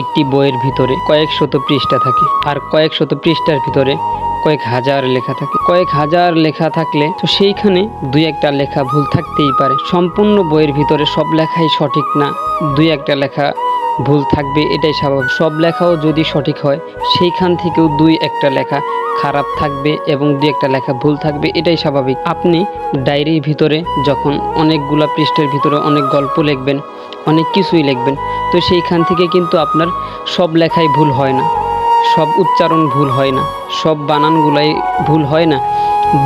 একটি বইয়ের ভিতরে কয়েক শত পৃষ্ঠা থাকে। আর কয়েক শত পৃষ্ঠার ভিতরে কয়েক হাজার লেখা থাকে। কয়েক হাজার লেখা থাকলে তো সেইখানে দুই একটা লেখা ভুল থাকতেই পারে। সম্পূর্ণ বইয়ের ভিতরে সব লেখাই সঠিক না, দুই একটা লেখা ভুল থাকবে, এটাই স্বাভাবিক। সব লেখাও যদি সঠিক হয়, সেইখান থেকেও দুই একটা লেখা খারাপ থাকবে এবং দুই একটা লেখা ভুল থাকবে, এটাই স্বাভাবিক। আপনি ডায়েরির ভিতরে যখন অনেকগুলা পৃষ্ঠের ভিতরে অনেক গল্প লিখবেন, অনেক কিছুই লিখবেন, তো সেইখান থেকে কিন্তু আপনার সব লেখাই ভুল হয় না। সব উচ্চারণ ভুল হয় না। সব বানানগুলাই ভুল হয় না।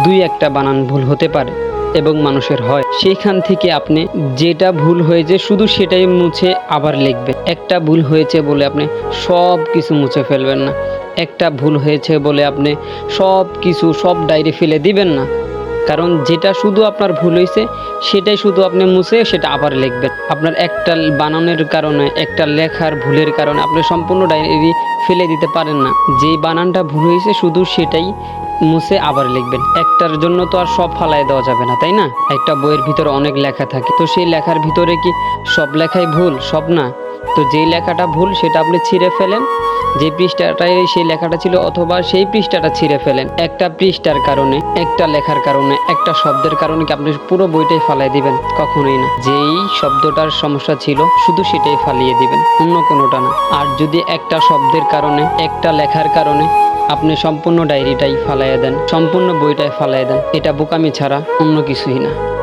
দুই একটা বানান ভুল হতে পারে। এবং মানুষের হয়। সেইখান থেকে আপনি যেটা ভুল হয়েছে, শুধু সেটাই মুছে আবার লিখবেন। একটা ভুল হয়েছে বলে আপনি সব কিছু মুছে ফেলবেন না। একটা ভুল হয়েছে বলে আপনি সব কিছু, সব ডায়েরি ফেলে দিবেন না। কারণ যেটা শুধু আপনার ভুল হয়েছে, সেটাই শুধু আপনি মুছে, সেটা আবার লিখবেন। আপনার একটা বানানের কারণে, একটা লেখার ভুলের কারণে আপনি সম্পূর্ণ ডায়েরি ফেলে দিতে পারেন না। যেই বানানটা ভুল হয়েছে, শুধু সেটাই মুছে আবার লিখবেন। একটার জন্য তো আর সব ফালায় দেওয়া যাবে না, তাই না? একটা বইয়ের ভিতরে অনেক লেখা থাকে। তো সেই লেখার ভিতরে কি সব লেখাই ভুল? সব না? তো যেই লেখাটা ভুল সেটা আপনি ছিঁড়ে ফেলেন। যে পৃষ্ঠাটায় সেই লেখাটা ছিল অথবা সেই পৃষ্ঠাটা ছিঁড়ে ফেলেন। একটা পৃষ্ঠার কারণে, একটা লেখার কারণে, একটা শব্দের কারণে কি আপনি পুরো বইটাই ফালাই দিবেন? কখনোই না। যেই শব্দটার সমস্যা ছিল, শুধু সেটাই ফালিয়ে দিবেন, অন্য কোনোটা না। আর যদি একটা শব্দের কারণে, একটা লেখার কারণে আপনি সম্পূর্ণ ডায়েরিটাই ফালাইয়া দেন, সম্পূর্ণ বইটাই ফালাইয়া দেন, এটা বোকামি ছাড়া অন্য কিছুই না।